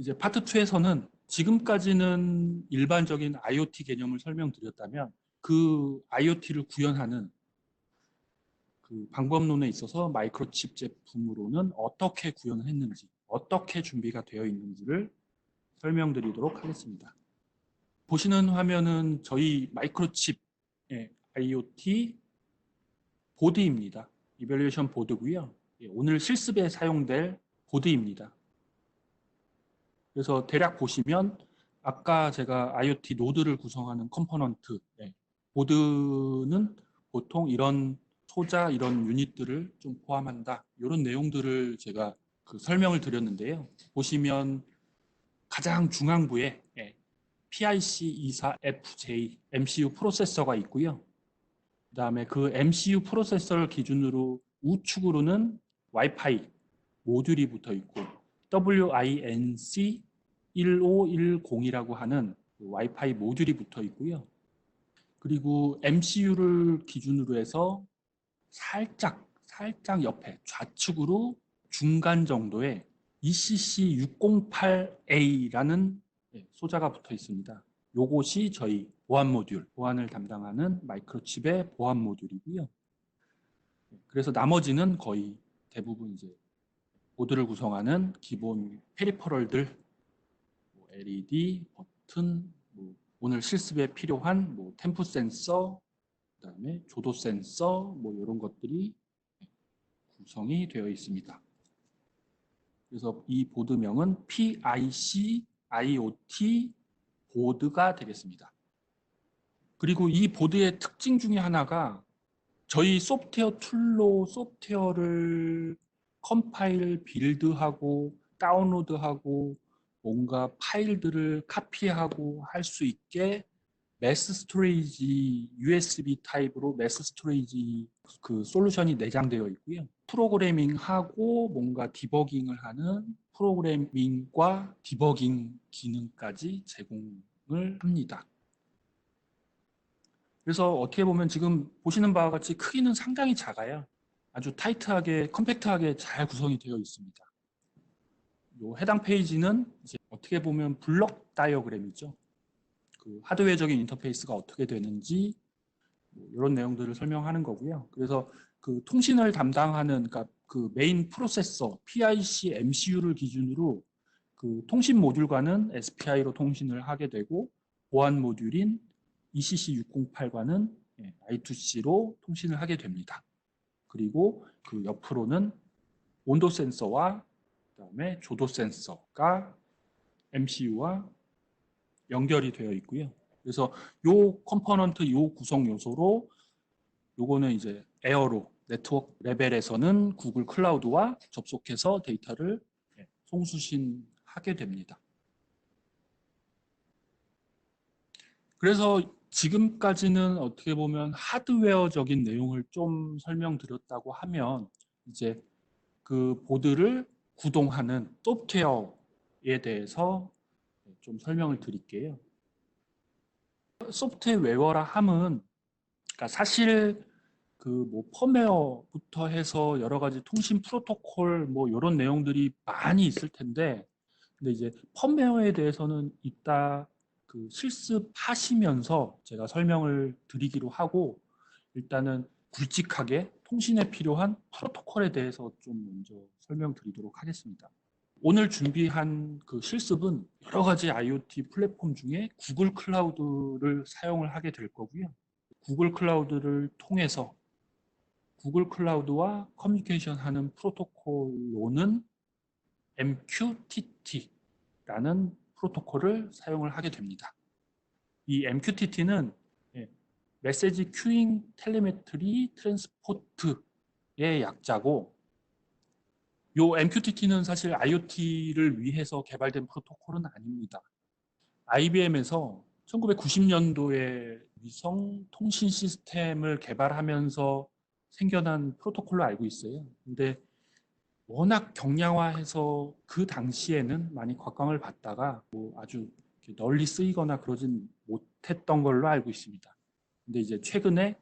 이제 파트 2에서는 지금까지는 일반적인 IoT 개념을 설명드렸다면 그 IoT를 구현하는 그 방법론에 있어서 마이크로칩 제품으로는 어떻게 구현을 했는지, 어떻게 준비가 되어 있는지를 설명드리도록 하겠습니다. 보시는 화면은 저희 마이크로칩 의 IoT 보드입니다. 이별리에이션 보드고요. 예, 오늘 실습에 사용될 보드입니다. 그래서 대략 보시면 아까 제가 IoT 노드를 구성하는 컴포넌트 예, 보드는 보통 이런 소자 이런 유닛들을 좀 포함한다. 이런 내용들을 제가 그 설명을 드렸는데요. 보시면 가장 중앙부에 예, PIC24FJ MCU 프로세서가 있고요. 그 다음에 그 MCU 프로세서를 기준으로 우측으로는 와이파이 모듈이 붙어 있고 WINC 1510이라고 하는 그 와이파이 모듈이 붙어 있고요. 그리고 MCU를 기준으로 해서 살짝 살짝 옆에 좌측으로 중간 정도의 ECC 608A라는 소자가 붙어 있습니다. 요것이 저희 보안 모듈, 보안을 담당하는 마이크로칩의 보안 모듈이고요. 그래서 나머지는 거의 대부분 이제 보드를 구성하는 기본 페리퍼럴들, 뭐 LED, 버튼, 뭐 오늘 실습에 필요한 뭐 템프 센서, 그다음에 조도 센서, 뭐 이런 것들이 구성이 되어 있습니다. 그래서 이 보드명은 PIC IoT 보드가 되겠습니다. 그리고 이 보드의 특징 중에 하나가 저희 소프트웨어 툴로 소프트웨어를 컴파일, 빌드하고 다운로드하고 뭔가 파일들을 카피하고 할 수 있게 매스 스토리지 USB 타입으로 매스 스토리지 그 솔루션이 내장되어 있고요. 프로그래밍하고 뭔가 디버깅을 하는 프로그래밍과 디버깅 기능까지 제공을 합니다. 그래서 어떻게 보면 지금 보시는 바와 같이 크기는 상당히 작아요. 아주 타이트하게 컴팩트하게 잘 구성이 되어 있습니다. 요 해당 페이지는 이제 어떻게 보면 블럭 다이어그램이죠. 그 하드웨어적인 인터페이스가 어떻게 되는지 뭐 이런 내용들을 설명하는 거고요. 그래서 그 통신을 담당하는 그러니까 그 메인 프로세서 PIC MCU를 기준으로 그 통신 모듈과는 SPI로 통신을 하게 되고 보안 모듈인 ECC 608과는 I2C로 통신을 하게 됩니다. 그리고 그 옆으로는 온도 센서와 그다음에 조도 센서가 MCU와 연결이 되어 있고요. 그래서 요 컴포넌트 요 구성 요소로 요거는 이제 에어로 네트워크 레벨에서는 구글 클라우드와 접속해서 데이터를 송수신하게 됩니다. 그래서 지금까지는 어떻게 보면 하드웨어적인 내용을 좀 설명드렸다고 하면 이제 그 보드를 구동하는 소프트웨어에 대해서 좀 설명을 드릴게요. 소프트웨어라 함은 그러니까 사실 그 뭐 펌웨어부터 해서 여러 가지 통신 프로토콜 뭐 이런 내용들이 많이 있을 텐데 근데 이제 펌웨어에 대해서는 이따 그 실습하시면서 제가 설명을 드리기로 하고 일단은 굵직하게 통신에 필요한 프로토콜에 대해서 좀 먼저 설명드리도록 하겠습니다. 오늘 준비한 그 실습은 여러 가지 IoT 플랫폼 중에 구글 클라우드를 사용을 하게 될 거고요. 구글 클라우드를 통해서 구글 클라우드와 커뮤니케이션 하는 프로토콜로는 MQTT라는 프로토콜을 사용을 하게 됩니다. 이 MQTT는 메시지 큐잉 텔레메트리 트랜스포트의 약자고 요 MQTT는 사실 IoT를 위해서 개발된 프로토콜은 아닙니다. IBM에서 1990년도에 위성 통신 시스템을 개발하면서 생겨난 프로토콜로 알고 있어요. 근데 워낙 경량화해서 그 당시에는 많이 곽광을 받다가 뭐 아주 널리 쓰이거나 그러진 못했던 걸로 알고 있습니다. 근데 이제 최근에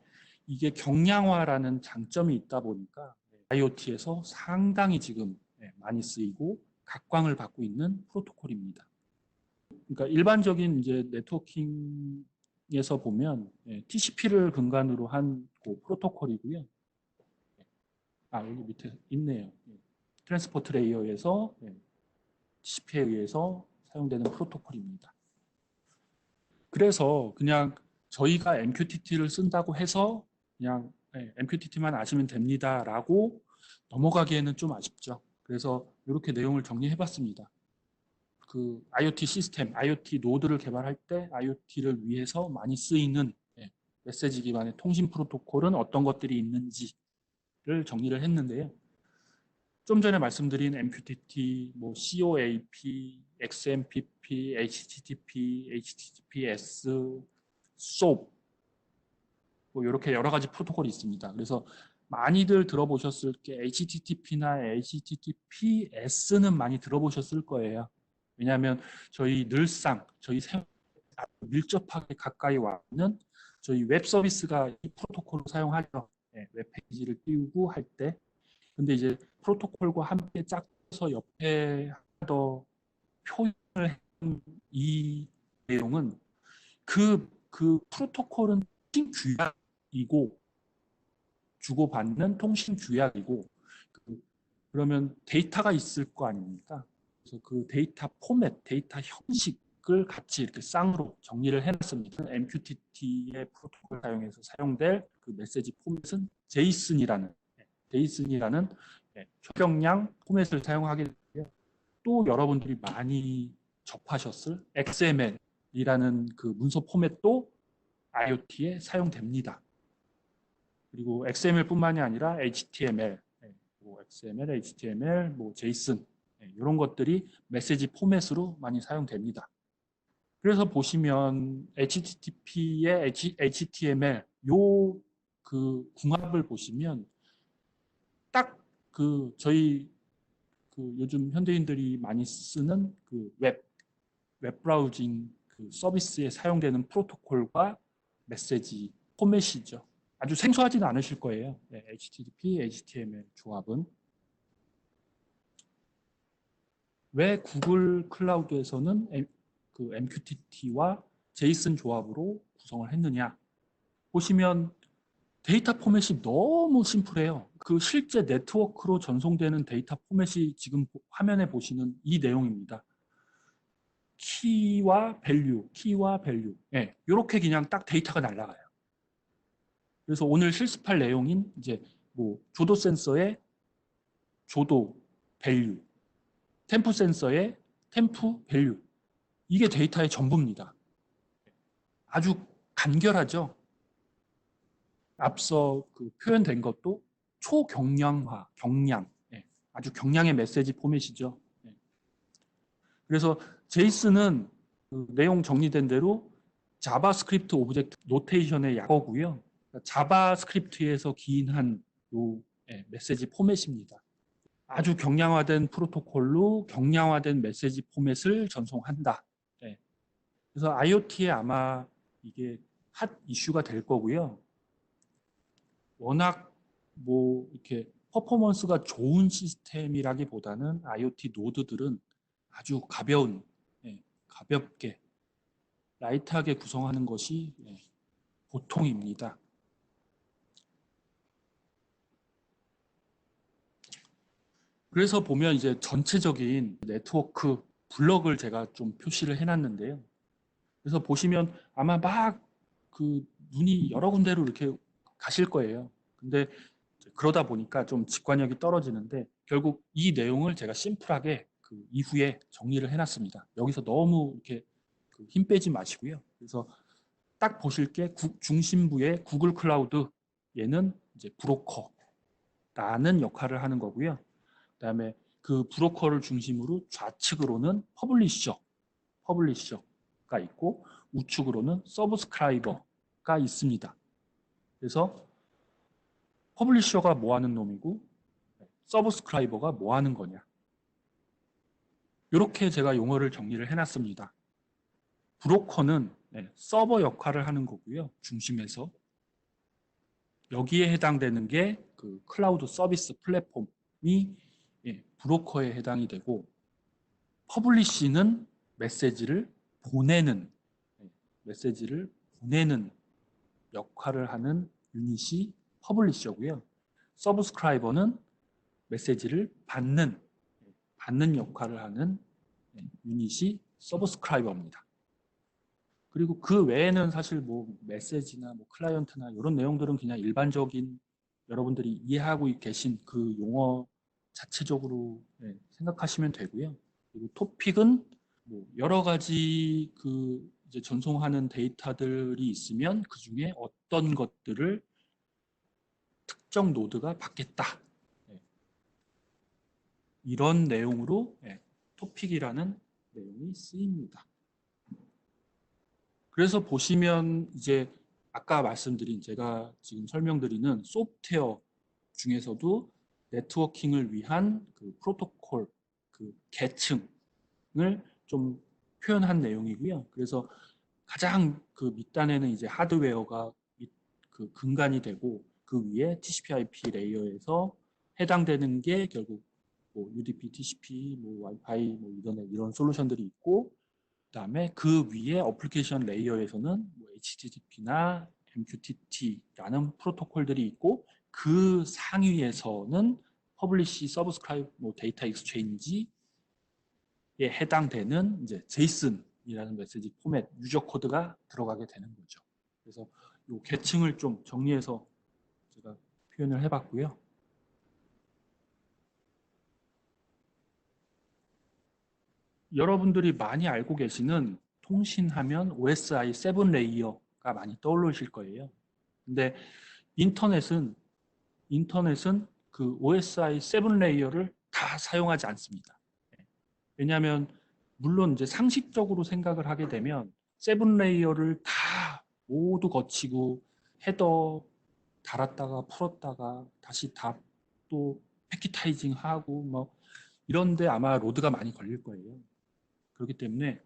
이게 경량화라는 장점이 있다 보니까 IoT에서 상당히 지금 많이 쓰이고 각광을 받고 있는 프로토콜입니다. 그러니까 일반적인 이제 네트워킹에서 보면 예, TCP를 근간으로 한 그 프로토콜이고요. 아 여기 밑에 있네요. 예, 트랜스포트 레이어에서 예, TCP에 의해서 사용되는 프로토콜입니다. 그래서 그냥 저희가 MQTT를 쓴다고 해서 그냥 예, MQTT만 아시면 됩니다 라고 넘어가기에는 좀 아쉽죠. 그래서 이렇게 내용을 정리해봤습니다. 그 IoT 시스템, IoT 노드를 개발할 때 IoT를 위해서 많이 쓰이는 예, 메시지 기반의 통신 프로토콜은 어떤 것들이 있는지를 정리를 했는데요. 좀 전에 말씀드린 MQTT, 뭐 COAP, XMPP, HTTP, HTTPS, SOAP 뭐 이렇게 여러 가지 프로토콜이 있습니다. 그래서 많이들 들어보셨을 게 HTTP나 HTTPS는 많이 들어보셨을 거예요. 왜냐하면 저희 늘상 저희 생활 밀접하게 가까이 와 있는 저희 웹 서비스가 이 프로토콜을 사용하죠. 네, 웹 페이지를 띄우고 할 때. 근데 이제 프로토콜과 함께 짝서 옆에 더 표현을 한이 내용은 그, 그 프로토콜은 통신 규약이고 주고받는 통신 규약이고 그, 그러면 데이터가 있을 거 아닙니까? 그래서 그 데이터 포맷, 데이터 형식을 같이 이렇게 쌍으로 정리를 해놨습니다. MQTT의 프로토콜 사용해서 사용될 그 메시지 포맷은 제이슨이라는 제이슨이라는 초경량 포맷을 사용하게 되고요. 또 여러분들이 많이 접하셨을 XML이라는 그 문서 포맷도 IoT에 사용됩니다. 그리고 XML뿐만이 아니라 HTML, 뭐 XML, HTML, 뭐 JSON 이런 것들이 메시지 포맷으로 많이 사용됩니다. 그래서 보시면 HTTP의 HTML 요 그 궁합을 보시면 딱 그 저희 그 요즘 현대인들이 많이 쓰는 그 웹 웹 브라우징 그 서비스에 사용되는 프로토콜과 메시지 포맷이죠. 아주 생소하지는 않으실 거예요. 네, HTTP, HTML 조합은 왜 구글 클라우드에서는 M, 그 MQTT와 제이슨 조합으로 구성을 했느냐? 보시면 데이터 포맷이 너무 심플해요. 그 실제 네트워크로 전송되는 데이터 포맷이 지금 화면에 보시는 이 내용입니다. 키와 밸류, 키와 밸류. 예, 이렇게 그냥 딱 데이터가 날라가요. 그래서 오늘 실습할 내용인 이제 뭐 조도 센서의 조도 밸류, 템프 센서의 템프 밸류. 이게 데이터의 전부입니다. 아주 간결하죠. 앞서 그 표현된 것도 초경량화, 경량, 예, 아주 경량의 메시지 포맷이죠. 예. 그래서 제이슨은 그 내용 정리된 대로 자바스크립트 오브젝트 노테이션의 약어고요. 그러니까 자바스크립트에서 기인한 요 예, 메시지 포맷입니다. 아주 경량화된 프로토콜로 경량화된 메시지 포맷을 전송한다. 예. 그래서 IoT에 아마 이게 핫 이슈가 될 거고요. 워낙 뭐 이렇게 퍼포먼스가 좋은 시스템이라기보다는 IoT 노드들은 아주 가벼운 가볍게 라이트하게 구성하는 것이 예, 보통입니다. 그래서 보면 이제 전체적인 네트워크 블럭을 제가 좀 표시를 해놨는데요. 그래서 보시면 아마 막 그 눈이 여러 군데로 이렇게 가실 거예요. 근데 그러다 보니까 좀 직관력이 떨어지는데 결국 이 내용을 제가 심플하게 그 이후에 정리를 해놨습니다. 여기서 너무 이렇게 그힘 빼지 마시고요. 그래서 딱 보실 게 구, 중심부의 구글 클라우드 얘는 이제 브로커라는 역할을 하는 거고요. 그다음에 그 브로커를 중심으로 좌측으로는 퍼블리셔, 퍼블리셔가 있고 우측으로는 서브스크라이버가 있습니다. 그래서 퍼블리셔가 뭐 하는 놈이고 서브스크라이버가 뭐 하는 거냐. 이렇게 제가 용어를 정리를 해놨습니다. 브로커는 네, 서버 역할을 하는 거고요. 중심에서. 여기에 해당되는 게 그 클라우드 서비스 플랫폼이 예, 브로커에 해당이 되고 퍼블리시는 메시지를 보내는 예, 메시지를 보내는 역할을 하는 유닛이 퍼블리셔고요. 서브스크라이버는 메시지를 받는 예, 받는 역할을 하는 예, 유닛이 서브스크라이버입니다. 그리고 그 외에는 사실 뭐 메시지나 뭐 클라이언트나 이런 내용들은 그냥 일반적인 여러분들이 이해하고 계신 그 용어 자체적으로 예, 생각하시면 되고요. 그리고 토픽은 뭐 여러 가지 그 이제 전송하는 데이터들이 있으면 그 중에 어떤 것들을 특정 노드가 받겠다. 예. 이런 내용으로 예, 토픽이라는 내용이 쓰입니다. 그래서 보시면 이제 아까 말씀드린 제가 지금 설명드리는 소프트웨어 중에서도 네트워킹을 위한 그 프로토콜 그 계층을 좀 표현한 내용이고요. 그래서 가장 그 밑단에는 이제 하드웨어가 밑- 그 근간이 되고 그 위에 TCP/IP 레이어에서 해당되는 게 결국 뭐 UDP, TCP, 뭐 와이파이, 뭐 이런 이런 솔루션들이 있고 그다음에 그 위에 어플리케이션 레이어에서는 뭐 HTTP나 MQTT라는 프로토콜들이 있고 그 상위에서는 퍼블리시, 서브스크라이브, 뭐 데이터 익스체인지에 해당되는 이제 JSON이라는 메시지 포맷 유저 코드가 들어가게 되는 거죠. 그래서 이 계층을 좀 정리해서 표현을 해봤고요. 여러분들이 많이 알고 계시는 통신하면 OSI 7 레이어가 많이 떠오르실 거예요. 근데 인터넷은 인터넷은 그 OSI 7 레이어를 다 사용하지 않습니다. 예. 왜냐하면 물론 이제 상식적으로 생각을 하게 되면 7 레이어를 다 모두 거치고 헤더 달았다가 풀었다가 다시 다 또 패키타이징 하고 뭐 이런데 아마 로드가 많이 걸릴 거예요. 그렇기 때문에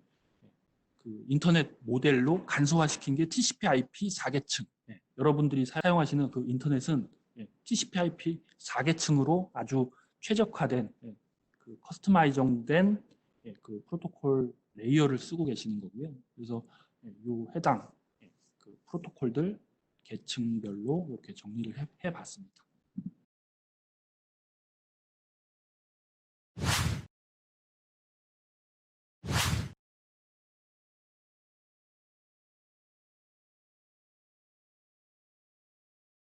그 인터넷 모델로 간소화시킨 게 TCP/IP 4계층. 예, 여러분들이 사용하시는 그 인터넷은 예, TCP/IP 4계층으로 아주 최적화된 예, 그 커스터마이징된 예, 그 프로토콜 레이어를 쓰고 계시는 거고요. 그래서 예, 요 해당 예, 그 프로토콜들 계층별로 이렇게 정리를 해, 해봤습니다.